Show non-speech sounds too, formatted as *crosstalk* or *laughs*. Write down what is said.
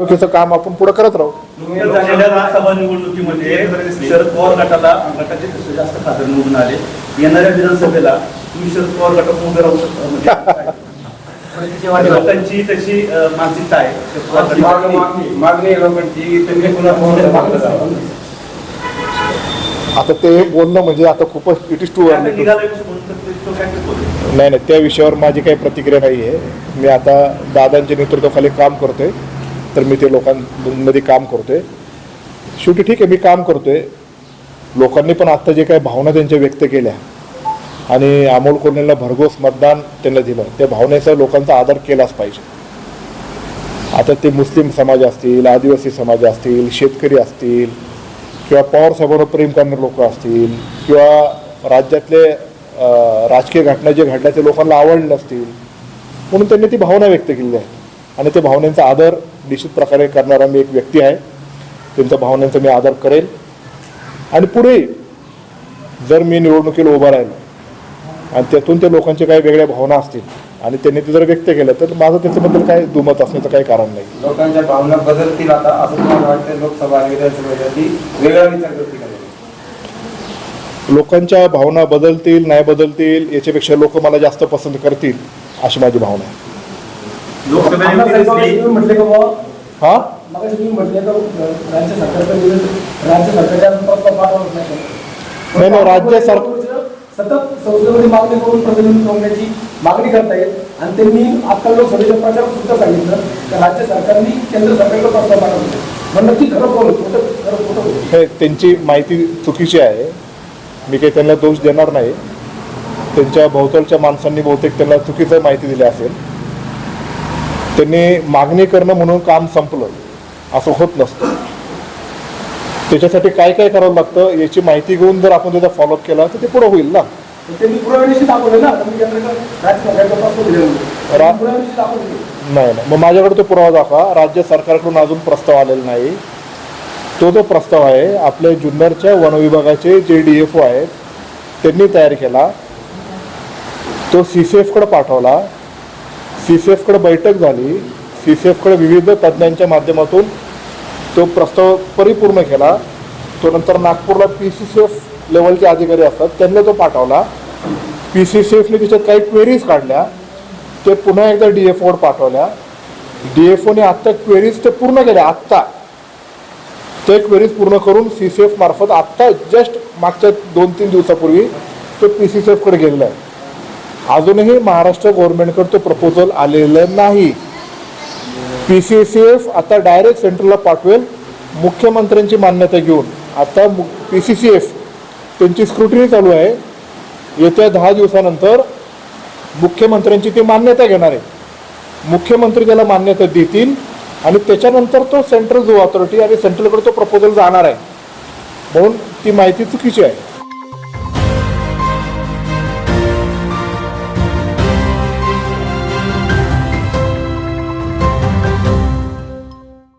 निवडणुकीचं काम आपण पुढे करत राहू. नुकत्याच झालेल्या लोकसभा निवडणुकीमध्ये शरद पवार गटाला गटाचे तसे जास्त खासदार निवडून आले. येणाऱ्या विधानसभेला तुम्ही शरद पवार गटात उभे राहू शकता. म्हणजे *laughs* लोकांची तशी मानसिकता आहे. मागणी लोकांची. आता ते बोलणं म्हणजे आता खूपच इट इज टू नाही नाही त्या विषयावर माझी काही प्रतिक्रिया नाही आहे मी आता दादांच्या नेतृत्वाखाली काम करतोय. तर मी ते लोकांमध्ये काम करतोय. शेवटी ठीक आहे मी काम करतोय. लोकांनी पण आत्ता जे काही भावना त्यांच्या व्यक्त केल्या आणि अमोल कोल्हेला भरघोस मतदान त्यांना दिलं. त्या भावनेचा लोकांचा आदर केलाच पाहिजे. आता ते मुस्लिम समाज असतील आदिवासी समाज असतील शेतकरी असतील किंवा पवारसाहेबांवर प्रेम करणारे लोक असतील किंवा राज्यातले राजकीय घटना जे घडल्या ते लोकांना आवडले असतील म्हणून त्यांनी ती भावना व्यक्त केली आहे. आणि त्या भावनेचा आदर निश्चित प्रकारे करणारा मी एक व्यक्ती आहे. त्यांच्या भावनांचा मी आदर करेल. आणि पुढे जर मी निवडणुकीला उभा राहिलो आणि त्यातून त्या लोकांच्या काही वेगळ्या भावना असतील आणि त्यांनी ते जर व्यक्त केलं तर माझं त्याच्याबद्दल काय दुमत असण्याचं काही कारण नाही. लोकांच्या भावना बदलतील आता असं तुम्हाला वाटतं लोकसभा वेगळा विचार करतील? लोकांच्या भावना बदलतील नाही बदलतील याच्यापेक्षा लोक मला जास्त पसंत करतील अशी माझी भावना आहे. म्हटले का बुवा? हा? मग तुम्ही म्हटले का राज्य सरकारचा विरोध राज्य सरकारच्या प्रस्ताव पाठवत नाही. राज्य सर- सतत संसदेमध्ये मागणी करून प्रतिनिधी मागणी करतायत आणि त्यांनी आता लोकसभेच्या प्रचारात सुद्धा सांगितलं की राज्य सरकारने केंद्र सरकारला प्रस्ताव पाठवले. खरं खोटं खरं खोटं हे त्यांची माहिती चुकीची आहे. मी काही त्यांना दोष देणार नाही. त्यांच्या भोवतालच्या माणसांनी बहुतेक त्यांना चुकीचं माहिती दिली असेल. त्यांनी मागणी करणं म्हणून काम संपलं. असं होत नसतं. त्याच्यासाठी काय काय करावं लागतं याची माहिती घेऊन जर आपण त्याचा फॉलोअप केला तर ते पुढं होईल ना. ना. नाही नाही. मग माझ्याकडे तो पुरावा दाखवा. राज्य सरकारकडून अजून प्रस्ताव आलेला नाही. तो जो प्रस्ताव आहे आपल्या जुन्नरच्या वन विभागाचे जे डी एफ ओ आहेत त्यांनी तयार केला. तो सी सी एफकडे पाठवला. सी सी एफकडे बैठक झाली. सी सी एफकडे विविध तज्ज्ञांच्या माध्यमातून तो प्रस्ताव परिपूर्ण केला. तो नंतर नागपूरला पी सी सी एफ लेवलचे अधिकारी असतात त्यांना तो पाठवला. पी सी सी एफने त्याच्यात काही क्वेरीज काढल्या. ते पुन्हा एकदा डी एफ ओवर पाठवल्या. डी एफ ओने आत्ता क्वेरीज ते पूर्ण केल्या आत्ता. ते क्वेरीज पूर्ण करून सी सी एफ मार्फत आत्ता जस्ट मागच्या दोन तीन दिवसापूर्वी तो पी सी सी एफकडे गेलेला आहे. अजूनही महाराष्ट्र गव्हर्नमेंटकडे तो प्रपोजल आलेलं नाही. पी सी सी एफ आता डायरेक्ट सेंट्रलला पाठवेल मुख्यमंत्र्यांची मान्यता घेऊन. आता पी सी सी एफ त्यांची स्क्रुटिनी चालू आहे. येत्या दहा दिवसानंतर मुख्यमंत्र्यांची ती मान्यता घेणार आहे. मुख्यमंत्री त्याला मान्यता देतील आणि त्याच्यानंतर तो सेंट्रल जो ऑथॉरिटी आणि सेंट्रलकडे तो प्रपोजल जाणार आहे. म्हणून ती माहिती चुकीची आहे.